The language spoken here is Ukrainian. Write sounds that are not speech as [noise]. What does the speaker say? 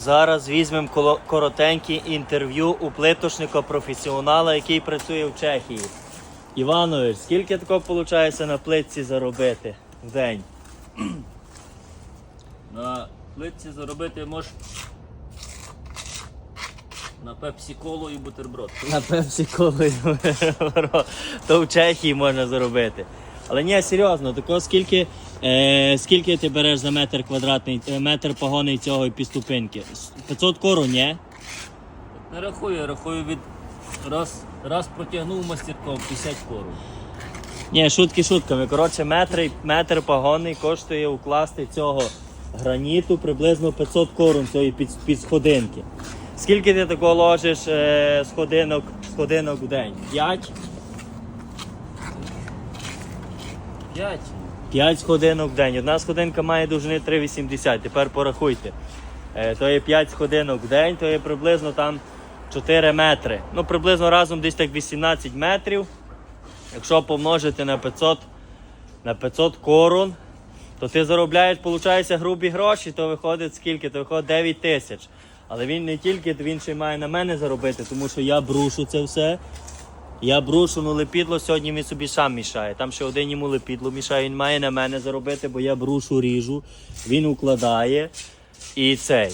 Зараз візьмемо коротеньке інтерв'ю у плитошника професіонала, який працює в Чехії. Іванович, скільки такого виходить на плитці заробити в день? [clears throat] На плитці заробити можеш на пепсі колу і бутерброд. На пепсі коли то в Чехії можна заробити. Але ні, серйозно, тако скільки, е, скільки ти береш за метр квадратний, е, метр погоний цього підступинки? С- 500 кору, ні? Не рахую, я рахую від раз, раз протягнув мастерков 50 кору. Ні, шутки шутками. Коротше, метр, метр погонний коштує укласти цього граніту приблизно 500 корун цієї під, під сходинки. Скільки ти такого ложиш е, сходинок, сходинок в день? 5? 5. 5 сходинок в день. Одна сходинка має довжини 3,80. Тепер порахуйте. Е, то є 5 сходинок в день, то є приблизно там 4 метри. Ну, приблизно разом десь так 18 метрів. Якщо помножити на 500, на 500 корун, то ти заробляєш, виходить, грубі гроші, то виходить скільки? То виходить 9 тисяч. Але він не тільки, він ще має на мене заробити, тому що я брушу це все. Я брушу, ну лепідло сьогодні він собі сам мішає. Там ще один йому лепідло мішає, він має на мене заробити, бо я брушу ріжу, він укладає і цей.